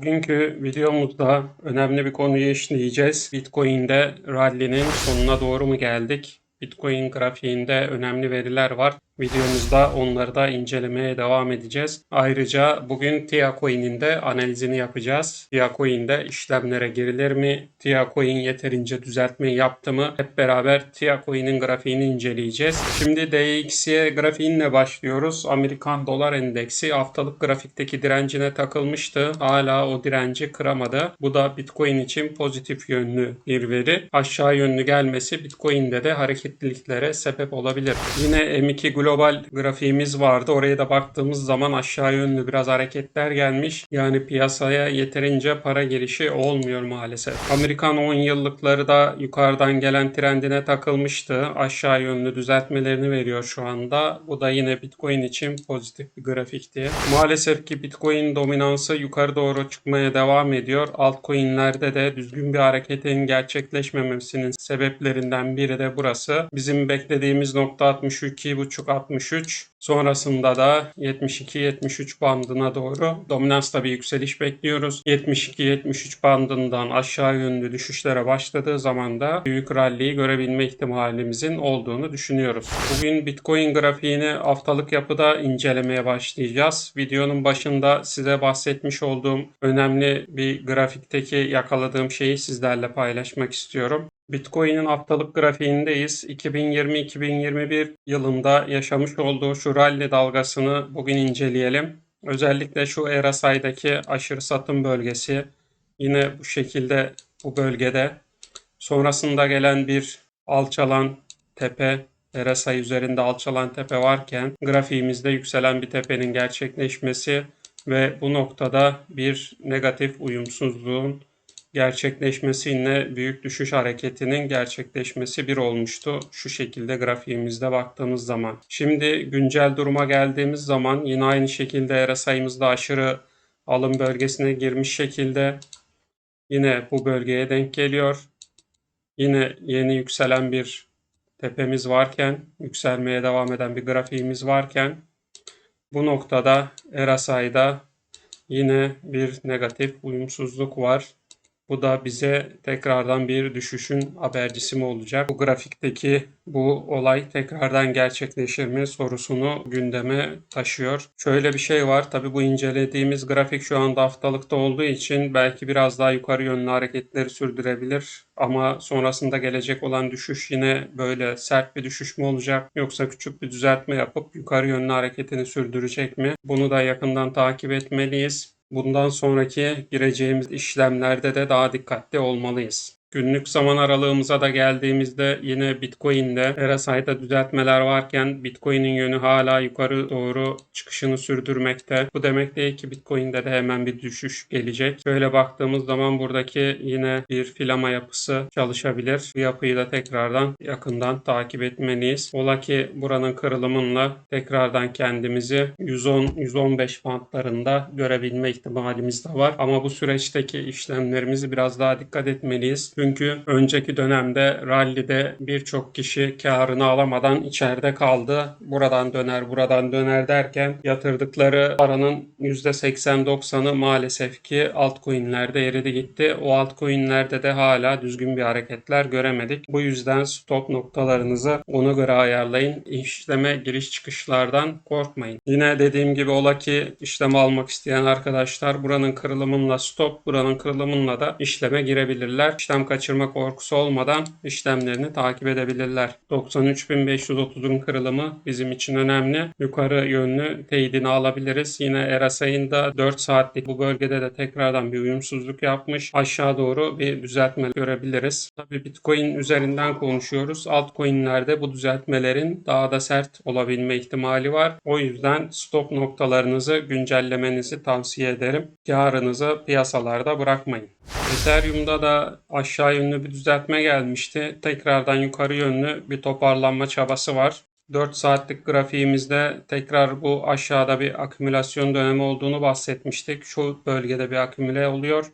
Bugünkü videomuzda önemli bir konuyu işleyeceğiz. Bitcoin'de rally'nin sonuna doğru mu geldik? Bitcoin grafiğinde önemli veriler var. Videomuzda onları da incelemeye devam edeceğiz. Ayrıca bugün TIA Coin'in de analizini yapacağız. TIA Coin'de işlemlere girilir mi? TIA Coin yeterince düzeltme yaptı mı? Hep beraber TIA Coin'in grafiğini inceleyeceğiz. Şimdi DXY grafiğinle başlıyoruz. Amerikan dolar endeksi haftalık grafikteki direncine takılmıştı. Hala o direnci kıramadı. Bu da Bitcoin için pozitif yönlü bir veri. Aşağı yönlü gelmesi Bitcoin'de de hareketliliklere sebep olabilir. Yine M2 global grafiğimiz vardı. Oraya da baktığımız zaman aşağı yönlü biraz hareketler gelmiş. Yani piyasaya yeterince para girişi olmuyor maalesef. Amerikan 10 yıllıkları da yukarıdan gelen trendine takılmıştı. Aşağı yönlü düzeltmelerini veriyor şu anda. Bu da yine Bitcoin için pozitif bir grafikti. Maalesef ki Bitcoin dominansı yukarı doğru çıkmaya devam ediyor. Altcoin'lerde de düzgün bir hareketin gerçekleşmemesinin sebeplerinden biri de burası. Bizim beklediğimiz nokta 62.5-63. Sonrasında da 72-73 bandına doğru dominansla bir yükseliş bekliyoruz. 72-73 bandından aşağı yönlü düşüşlere başladığı zaman da büyük rally'yi görebilme ihtimalimizin olduğunu düşünüyoruz. Bugün Bitcoin grafiğini haftalık yapıda incelemeye başlayacağız. Videonun başında size bahsetmiş olduğum önemli bir grafikteki yakaladığım şeyi sizlerle paylaşmak istiyorum. Bitcoin'in haftalık grafiğindeyiz. 2020-2021 yılında yaşamış olduğu şu rally dalgasını bugün inceleyelim. Özellikle şu RSI'daki aşırı satım bölgesi yine bu şekilde bu bölgede. Sonrasında gelen bir alçalan tepe, RSI üzerinde alçalan tepe varken grafiğimizde yükselen bir tepenin gerçekleşmesi ve bu noktada bir negatif uyumsuzluğun gerçekleşmesiyle büyük düşüş hareketinin gerçekleşmesi bir olmuştu. Şu şekilde grafiğimizde baktığımız zaman. Şimdi güncel duruma geldiğimiz zaman yine aynı şekilde RSI'mızda aşırı alım bölgesine girmiş şekilde yine bu bölgeye denk geliyor. Yine yeni yükselen bir tepemiz varken, yükselmeye devam eden bir grafiğimiz varken bu noktada RSI'da yine bir negatif uyumsuzluk var. Bu da bize tekrardan bir düşüşün habercisi mi olacak? Bu grafikteki bu olay tekrardan gerçekleşir mi sorusunu gündeme taşıyor. Şöyle bir şey var. Tabi bu incelediğimiz grafik şu anda haftalıkta olduğu için belki biraz daha yukarı yönlü hareketleri sürdürebilir. Ama sonrasında gelecek olan düşüş yine böyle sert bir düşüş mü olacak yoksa küçük bir düzeltme yapıp yukarı yönlü hareketini sürdürecek mi? Bunu da yakından takip etmeliyiz. Bundan sonraki gireceğimiz işlemlerde de daha dikkatli olmalıyız. Günlük zaman aralığımıza da geldiğimizde yine Bitcoin'de RSI'da düzeltmeler varken Bitcoin'in yönü hala yukarı doğru çıkışını sürdürmekte. Bu demek değil ki Bitcoin'de de hemen bir düşüş gelecek. Şöyle baktığımız zaman buradaki yine bir filama yapısı çalışabilir. Bu yapıyı da tekrardan yakından takip etmeliyiz. Ola ki buranın kırılımınla tekrardan kendimizi 110-115 bantlarında görebilme ihtimalimiz de var. Ama bu süreçteki işlemlerimizi biraz daha dikkat etmeliyiz. Çünkü önceki dönemde rallide birçok kişi karını alamadan içeride kaldı. Buradan döner, buradan döner derken yatırdıkları paranın %80-90'ı maalesef ki altcoin'lerde eridi gitti. O altcoin'lerde de hala düzgün bir hareketler göremedik. Bu yüzden stop noktalarınızı ona göre ayarlayın. İşleme giriş çıkışlardan korkmayın. Yine dediğim gibi ola ki işlem almak isteyen arkadaşlar buranın kırılımınla stop, buranın kırılımınla da işleme girebilirler. İşlem kaçırma korkusu olmadan işlemlerini takip edebilirler. 93.530'un kırılımı bizim için önemli. Yukarı yönlü teyidini alabiliriz. Yine RSI'nin da 4 saatlik bu bölgede de tekrardan bir uyumsuzluk yapmış. Aşağı doğru bir düzeltme görebiliriz. Tabi Bitcoin üzerinden konuşuyoruz. Altcoin'lerde bu düzeltmelerin daha da sert olabilme ihtimali var. O yüzden stop noktalarınızı güncellemenizi tavsiye ederim. Karınızı piyasalarda bırakmayın. Ethereum'da da aşağı yönlü bir düzeltme gelmişti. Tekrardan yukarı yönlü bir toparlanma çabası var. 4 saatlik grafiğimizde tekrar bu aşağıda bir akümülasyon dönemi olduğunu bahsetmiştik. Şu bölgede bir akümüle oluyor.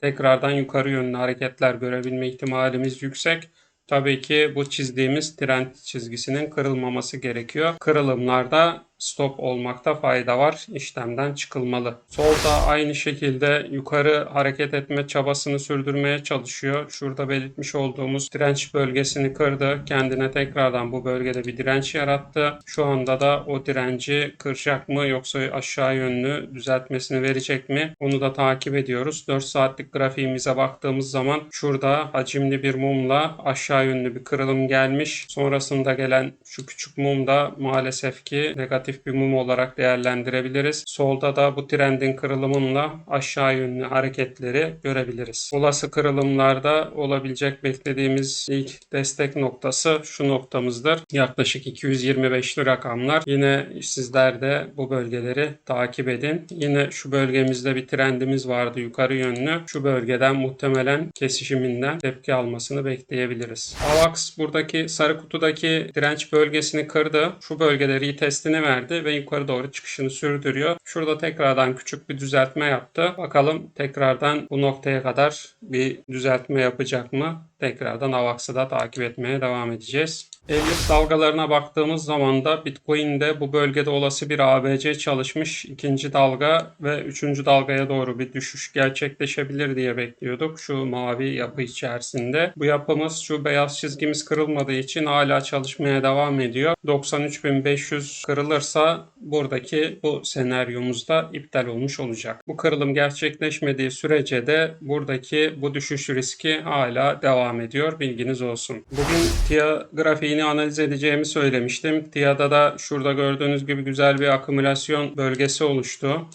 Tekrardan yukarı yönlü hareketler görebilme ihtimalimiz yüksek. Tabii ki bu çizdiğimiz trend çizgisinin kırılmaması gerekiyor. Kırılımlarda stop olmakta fayda var. İşlemden çıkılmalı. Solda aynı şekilde yukarı hareket etme çabasını sürdürmeye çalışıyor. Şurada belirtmiş olduğumuz direnç bölgesini kırdı. Kendine tekrardan bu bölgede bir direnç yarattı. Şu anda da o direnci kıracak mı yoksa aşağı yönlü düzeltmesini verecek mi? Onu da takip ediyoruz. 4 saatlik grafiğimize baktığımız zaman şurada hacimli bir mumla aşağı yönlü bir kırılım gelmiş. Sonrasında gelen şu küçük mum da maalesef ki negatif bir mum olarak değerlendirebiliriz. Solda da bu trendin kırılımınla aşağı yönlü hareketleri görebiliriz. Olası kırılımlarda olabilecek beklediğimiz ilk destek noktası şu noktamızdır. Yaklaşık 225'li rakamlar. Yine sizler de bu bölgeleri takip edin. Yine şu bölgemizde bir trendimiz vardı yukarı yönlü. Şu bölgeden muhtemelen kesişiminden tepki almasını bekleyebiliriz. AVAX buradaki sarı kutudaki direnç bölgesini kırdı. Şu bölgede retestini verdi ve yukarı doğru çıkışını sürdürüyor. Şurada tekrardan küçük bir düzeltme yaptı. Bakalım tekrardan bu noktaya kadar bir düzeltme yapacak mı? Tekrardan AVAX'ı da takip etmeye devam edeceğiz. 50 dalgalarına baktığımız zaman da Bitcoin'de bu bölgede olası bir ABC çalışmış. ikinci dalga ve üçüncü dalgaya doğru bir düşüş gerçekleşebilir diye bekliyorduk. Şu mavi yapı içerisinde. Bu yapımız şu beyaz çizgimiz kırılmadığı için hala çalışmaya devam ediyor. 93.500 kırılırsa buradaki bu senaryomuzda iptal olmuş olacak. Bu kırılım gerçekleşmediği sürece de buradaki bu düşüş riski hala devam ediyor. Bilginiz olsun. Bugün TIA grafiğini analiz edeceğimi söylemiştim. TIA'da da şurada gördüğünüz gibi güzel bir akümülasyon bölgesi oluştu.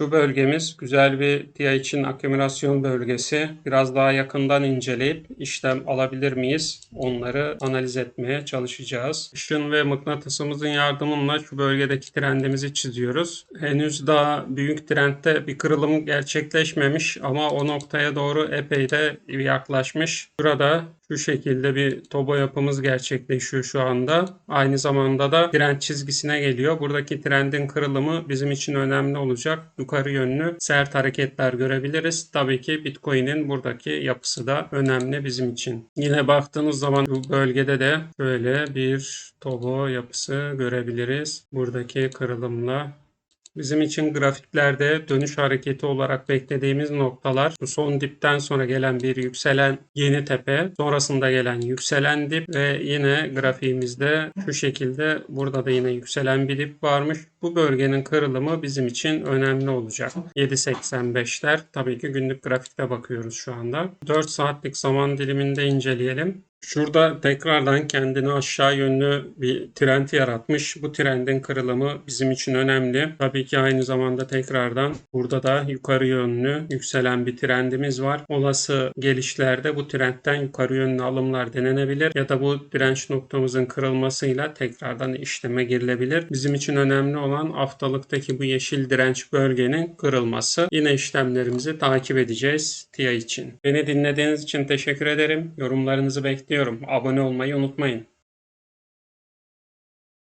Şu bölgemiz güzel bir TIA için akümülasyon bölgesi. Biraz daha yakından inceleyip işlem alabilir miyiz? Onları analiz etmeye çalışacağız. Işın ve mıknatısımızın yardımıyla şu bölgedeki trendimizi çiziyoruz. Henüz daha büyük trendte bir kırılım gerçekleşmemiş ama o noktaya doğru epey de yaklaşmış. Burada şu şekilde bir tobo yapımız gerçekleşiyor şu anda. Aynı zamanda da trend çizgisine geliyor. Buradaki trendin kırılımı bizim için önemli olacak. Yukarı yönlü sert hareketler görebiliriz. Tabii ki Bitcoin'in buradaki yapısı da önemli bizim için. Yine baktığınız zaman bu bölgede de şöyle bir tobo yapısı görebiliriz. Buradaki kırılımla Bizim için grafiklerde dönüş hareketi olarak beklediğimiz noktalar bu son dipten sonra gelen bir yükselen yeni tepe, sonrasında gelen yükselen dip ve yine grafiğimizde şu şekilde burada da yine yükselen bir dip varmış. Bu bölgenin kırılımı bizim için önemli olacak. 7.85'ler tabii ki günlük grafikte bakıyoruz şu anda. 4 saatlik zaman diliminde inceleyelim. Şurada tekrardan kendini aşağı yönlü bir trend yaratmış. Bu trendin kırılımı bizim için önemli. Tabii ki aynı zamanda tekrardan burada da yukarı yönlü yükselen bir trendimiz var. Olası gelişlerde bu trendten yukarı yönlü alımlar denenebilir ya da bu direnç noktamızın kırılmasıyla tekrardan işleme girilebilir. Bizim için önemli olan haftalıktaki bu yeşil direnç bölgenin kırılması. Yine işlemlerimizi takip edeceğiz TIA için. Beni dinlediğiniz için teşekkür ederim. Yorumlarınızı bekliyorum. Abone olmayı unutmayın.